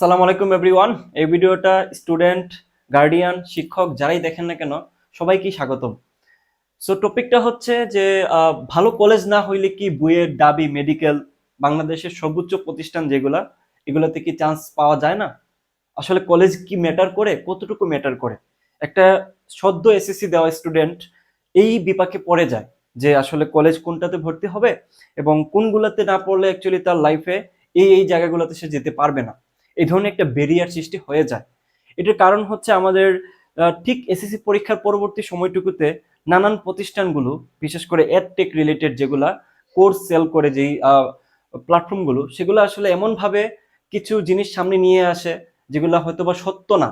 আসসালামু আলাইকুম এভরিওয়ান এই ভিডিওটা স্টুডেন্ট গার্ডিয়ান শিক্ষক যারাই দেখেন না কেন, সবাইকে স্বাগতম। সো টপিকটা হচ্ছে যে ভালো কলেজ না হইলে কি বুয়েট ডাবি মেডিকেল বাংলাদেশের সর্বোচ্চ প্রতিষ্ঠান যেগুলা, এগুলোতে কি চান্স পাওয়া যায় না? আসলে কলেজ কি ম্যাটার করে? কতটুকু ম্যাটার করে? একটা সদ্য এসএসসি দেওয়া স্টুডেন্ট এই বিপাকে পড়ে যায় যে, আসলে কলেজ কোনটাতে ভর্তি হবে এবং কোনগুলোতে না পড়লে অ্যাকচুয়ালি তার লাইফে এই এই জায়গাগুলোতে সে যেতে পারবে না। এই ধরনের একটা বেরিয়ার সৃষ্টি হয়ে যায়। এটার কারণ হচ্ছে আমাদের ঠিক এসএসসি পরীক্ষার পরবর্তী সময়টুকুতে নানান প্রতিষ্ঠানগুলো, বিশেষ করে এডটেক রিলেটেড যেগুলা কোর্স সেল করে যেই প্ল্যাটফর্মগুলো সেগুলো আসলে এমনভাবে কিছু জিনিস সামনে নিয়ে আসে যেগুলো হয়তো বা সত্য না।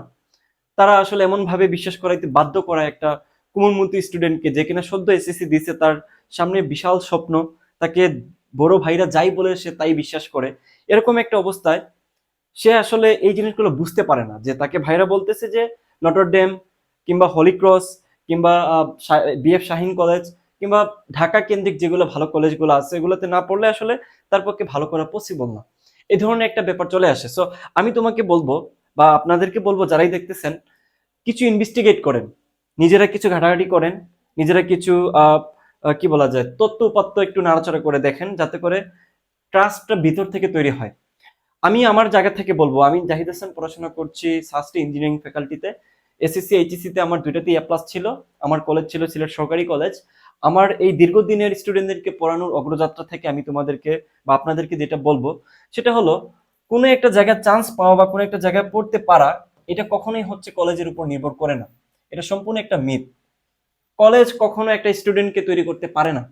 তারা আসলে এমনভাবে বিশ্বাস করাইতে বাধ্য করায় একটা কোমলমতি স্টুডেন্টকে যে কিনা সদ্য এসএসসি দিছে তার সামনে বিশাল স্বপ্ন, তাকে বড় ভাইরা যাই বলে সে তাই বিশ্বাস করে। এরকম একটা অবস্থায় সে আসলে এই জিনিসগুলো বুঝতে পারে না, যে তাকে ভাইরা বলতেছে যে নটর ডেম কিংবা হলিক্রস কিংবা বিএফ শাহিন কলেজ কিংবা ঢাকা কেন্দ্রিক যেগুলো ভালো কলেজগুলো আছে, এগুলোতে না পড়লে আসলে তার পক্ষে ভালো করা পসিবল না। এই ধরনের একটা ব্যাপার চলে আসে। সো আমি তোমাকে বলব বা আপনাদেরকে বলব যারাই দেখতেছেন, কিছু ইনভেস্টিগেট করেন। নিজেরা কিছু ঘাটাঘাটি করেন, নিজেরা কিছু কি বলা যায় তত্ত্ব উপাত্ত একটু নাড়াচাড়া করে দেখেন, যাতে করে ট্রাস্টটা ভিতর থেকে তৈরি হয়। আমি আমার জায়গা থেকে বলব, আমি জাহিদ হাসান পড়াশোনা করছি সাস্টি ইঞ্জিনিয়ারিং ফ্যাকাল্টিতে। এসএসসি, এইচএসসি তে আমার দুইটাতেই এ প্লাস ছিল। আমার কলেজ ছিল সিলেট সরকারি কলেজ আমার এই দীর্ঘদিনের স্টুডেন্টদেরকে পড়ানোর অগ্রযাত্রা থেকে আমি তোমাদেরকে বা আপনাদেরকে যেটা বলব, সেটা হলো, কোনো একটা জায়গায় চান্স পাওয়া বা কোনো একটা জায়গায় পড়তে পারা, এটা কখনোই হচ্ছে কলেজের উপর নির্ভর করে না। এটা সম্পূর্ণ একটা মিথ কলেজ কখনো একটা স্টুডেন্টকে তৈরি করতে পারে না।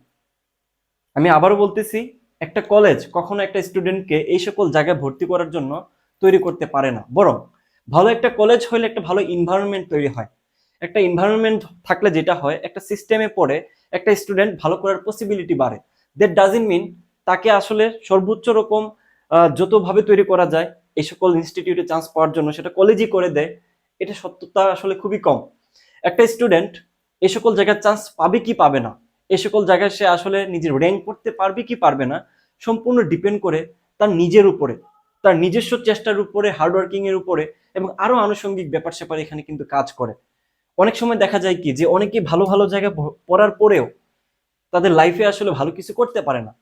আমি আবারও বলতেছি একটা কলেজ কখনো একটা স্টুডেন্টকে এই সকল জায়গায় ভর্তি করার জন্য তৈরি করতে পারে না। বরং ভালো একটা কলেজ হলে একটা ভালো ইনভায়রনমেন্ট তৈরি হয়। একটা ইনভায়রনমেন্ট থাকলে যেটা হয়, একটা সিস্টেমে পড়ে, একটা স্টুডেন্ট ভালো করার পসিবিলিটি বাড়ে। দ্যাট ডাজেন্ট মিন তাকে আসলে সর্বোচ্চ রকম যতভাবে তৈরি করা যায়, এই সকল ইনস্টিটিউটে চান্স পাওয়ার জন্য সেটা কলেজই করে দেয়, এটা সত্যতা আসলে খুবই কম। একটা স্টুডেন্ট এই সকল জায়গায় চান্স পাবে কি পাবে না? এই সকল জায়গায় সে আসলে নিজের র্যাঙ্ক করতে পারবে কি পারবে না? সম্পূর্ণ ডিপেন্ড করে তার নিজের উপরে, তার নিজস্ব চেষ্টার উপরে হার্ডওয়ার্কিং এর উপরে এবং আরও আনুষঙ্গিক ব্যাপার স্যাপার এখানে কিন্তু কাজ করে। অনেক সময় দেখা যায় কি যে অনেকেই ভালো ভালো জায়গায় পড়ার পরেও তাদের লাইফে আসলে ভালো কিছু করতে পারে না।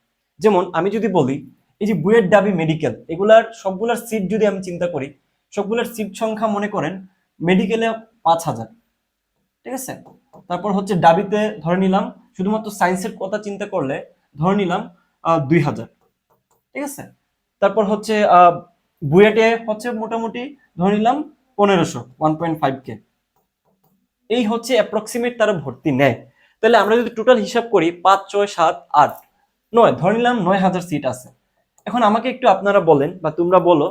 যেমন আমি যদি বলি, এই যে বুয়েট ডাবি মেডিকেল এগুলার সবগুলার সিট যদি আমি চিন্তা করি, সবগুলার সিট সংখ্যা মনে করেন মেডিকেলে পাঁচ হাজার। ঠিক আছে? তারপর হচ্ছে ডাবিতে ধরে নিলাম, শুধুমাত্র সায়েন্সের কথা চিন্তা করলে ধরে নিলাম দুই হাজার। ঠিক আছে? তারপর হচ্ছে বুয়েটে হচ্ছে মোটামুটি ধরে নিলাম পনেরোশো ওয়ান পয়েন্ট ফাইভ কে এই হচ্ছে অ্যাপ্রক্সিমেট তারা ভর্তি নেয়। তাহলে আমরা যদি টোটাল হিসাব করি, পাঁচ, ছয়, সাত, আট, নয়, ধরে নিলাম নয় হাজার সিট আছে। এখন আমাকে একটু আপনারা বলেন বা তোমরা বলো,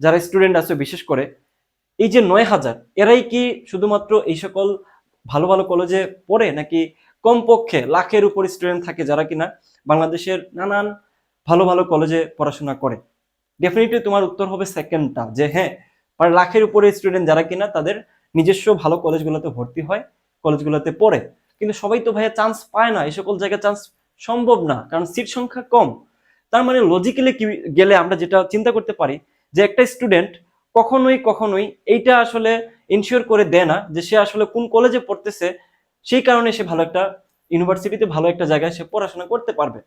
যারা স্টুডেন্ট আছে বিশেষ করে, এই যে নয় হাজার, এরাই কি শুধুমাত্র এই সকল ভালো ভালো কলেজে পড়ে নাকি কমপক্ষে লাখের উপর স্টুডেন্ট থাকে যারা কিনা বাংলাদেশের নানান ভালো ভালো কলেজে পড়াশোনা করে। ডেফিনেটলি তোমার উত্তর হবে সেকেন্ডটা যে হ্যাঁ প্রায় লাখের উপরে স্টুডেন্ট যারা কিনা তাদের নিজস্ব ভালো কলেজগুলোতে ভর্তি হয় কলেজগুলোতে পড়ে। কিন্তু সবাই তো ভাইয়া চান্স পায় না, এই সকল জায়গায় চান্স সম্ভব না, কারণ সিট সংখ্যা কম। তার মানে লজিক্যালি কি গেলে আমরা যেটা চিন্তা করতে পারি, যে একটা স্টুডেন্ট কখনোই কখনোই এইটা আসলে ইনশিওর করে দেয় না যে সে আসলে কোন কলেজে পড়তেছে সেই কারণে সে ভালো একটা ইউনিভার্সিটিতে ভালো একটা জায়গায় সে পড়াশোনা করতে পারবে।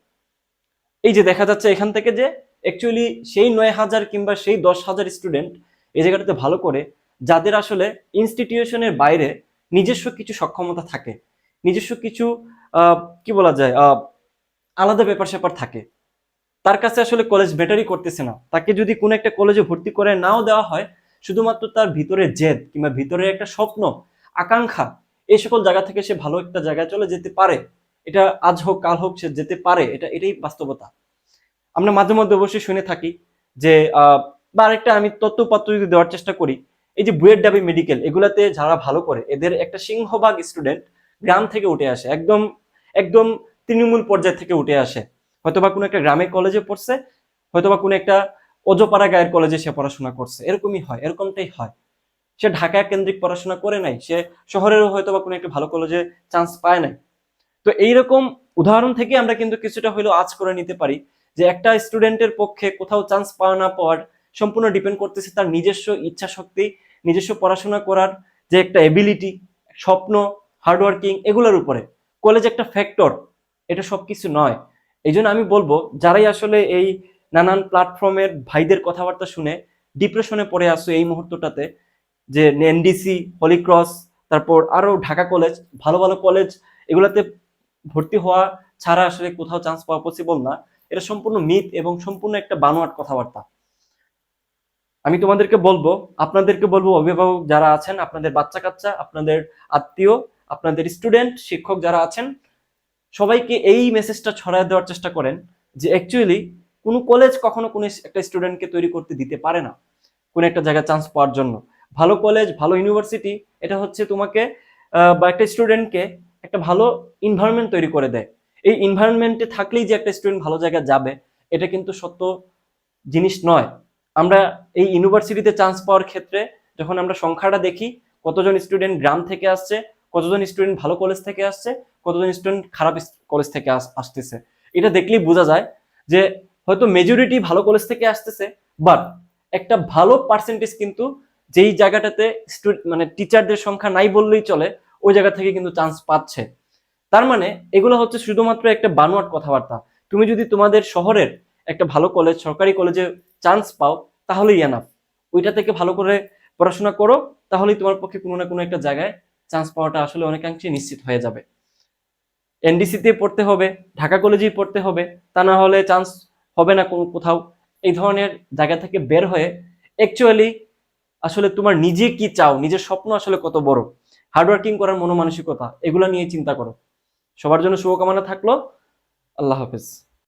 এই যে দেখা যাচ্ছে এখান থেকে যে অ্যাকচুয়ালি সেই নয় হাজার কিংবা সেই দশ হাজার স্টুডেন্ট এই জায়গাটাতে ভালো করে যাদের আসলে ইনস্টিটিউশনের বাইরে নিজস্ব কিছু সক্ষমতা থাকে, নিজস্ব কিছু কি বলা যায় আলাদা ব্যাপার স্যাপার থাকে, তার কাছে আসলে কলেজ ব্যাটারি করতেছে না। তাকে যদি কোনো একটা কলেজে ভর্তি করে নাও দেওয়া হয়, শুধুমাত্র তার ভিতরে জেদ কিংবা ভিতরে একটা স্বপ্ন, আকাঙ্ক্ষা এই সকল জায়গা থেকে সে ভালো একটা জায়গায় চলে যেতে পারে। এটা আজ হোক, কাল হোক, সে যেতে পারে, এটা, এটাই বাস্তবতা। আমরা মাঝে মধ্যে অবশ্যই শুনে থাকি যে বা আরেকটা আমি তথ্যপত্র যদি দেওয়ার চেষ্টা করি, এই যে বুয়েট ডাবি মেডিকেল, এগুলাতে যারা ভালো করে, এদের একটা সিংহভাগ স্টুডেন্ট গ্রাম থেকে উঠে আসে, একদম একদম তৃণমূল পর্যায় থেকে উঠে আসে। হয়তোবা কোনো একটা গ্রামের কলেজে পড়ছে, হয়তোবা কোনো একটা অজপাড়া গায়ের কলেজে সে পড়াশোনা করছে, এরকমই হয়, এরকমটাই হয়। সে ঢাকা কেন্দ্রিক পড়াশোনা করে নাই, সে শহরেরও হয়তো বা কোনো একটা ভালো কলেজে চান্স পায় নাই। তো এইরকম উদাহরণ থেকে আমরা কিন্তু কিছুটা হলেও আজ করে নিতে পারি যে একটা স্টুডেন্টের পক্ষে কোথাও চান্স পাওয়া না পাওয়ার সম্পূর্ণ ডিপেন্ড করতেছে তার নিজস্ব ইচ্ছা শক্তি নিজস্ব পড়াশোনা করার যে একটা এবিলিটি স্বপ্ন হার্ডওয়ার্কিং এগুলোর উপরে। কলেজ একটা ফ্যাক্টর এটা সবকিছু নয়। এই আমি বলব, যারাই আসলে এই নানান প্ল্যাটফর্মের ভাইদের কথাবার্তা শুনে ডিপ্রেশনে পড়ে আসো এই মুহূর্তটাতে যে এনডিসি হলিক্রস তারপর আরও ঢাকা কলেজ ভালো ভালো কলেজ এগুলাতে ভর্তি হওয়া ছাড়া আসলে কোথাও চান্স পাওয়া পসিবল না। এটা সম্পূর্ণ মিথ এবং সম্পূর্ণ একটা বানোয়াট কথাবার্তা। আমি তোমাদেরকে বলব, আপনাদেরকে বলব, অভিভাবক যারা আছেন, আপনাদের বাচ্চা কাচ্চা আপনাদের আত্মীয়, আপনাদের স্টুডেন্ট শিক্ষক যারা আছেন, সবাইকে এই মেসেজটা ছড়ায় দেওয়ার চেষ্টা করেন যে অ্যাকচুয়ালি কোনো কলেজ কখনো কোনো একটা স্টুডেন্টকে তৈরি করতে দিতে পারে না। কোনো একটা জায়গায় চান্স পাওয়ার জন্য। ভালো কলেজ ভালো ইউনিভার্সিটি এটা হচ্ছে তোমাকে বা একটা স্টুডেন্টকে একটা ভালো ইনভায়রনমেন্ট তৈরি করে দেয়। এই ইনভায়রনমেন্টে থাকলেই যে একটা স্টুডেন্ট ভালো জায়গায় যাবে, এটা কিন্তু সত্য জিনিস নয়। আমরা এই ইউনিভার্সিটিতে চান্স পাওয়ার ক্ষেত্রে যখন আমরা সংখ্যাটা দেখি, কতজন স্টুডেন্ট গ্রাম থেকে আসছে, কতজন স্টুডেন্ট ভালো কলেজ থেকে আসছে, কতজন স্টুডেন্ট খারাপ কলেজ থেকে আস- আসতেছে। এটা দেখলেই বোঝা যায় যে হয়তো মেজরিটি ভালো কলেজ থেকে আসতেছে বাট একটা ভালো পার্সেন্টেজ কিন্তু যেই জায়গাটাতে মানে টিচারদের সংখ্যা নাই বললেই চলে, ওই জায়গা থেকে কিন্তু চান্স পাচ্ছে। তার মানে এগুলো হচ্ছে শুধুমাত্র একটা বানোয়াট কথাবার্তা। তুমি যদি তোমাদের শহরের একটা ভালো কলেজ সরকারি কলেজে চান্স পাও, তাহলেই এনাফ ওইটা থেকে ভালো করে পড়াশোনা করো, তাহলেই তোমার পক্ষে কোনো না কোনো একটা জায়গায় চান্স পাওয়াটা আসলে অনেকাংশে নিশ্চিত হয়ে যাবে। এনডিসিতে পড়তে হবে, ঢাকা কলেজেই পড়তে হবে, তা না হলে চান্স হবে না কোনো কোথাও। এই ধরনের জায়গা থেকে বের হয়ে অ্যাকচুয়ালি আসলে তোমার নিজে কি চাও? নিজের স্বপ্ন আসলে কত বড়? হার্ডওয়ার্কিং করার মনোমানসিকতা, এগুলো নিয়ে চিন্তা করো। সবার জন্য শুভকামনা থাকল। আল্লাহ হাফেজ।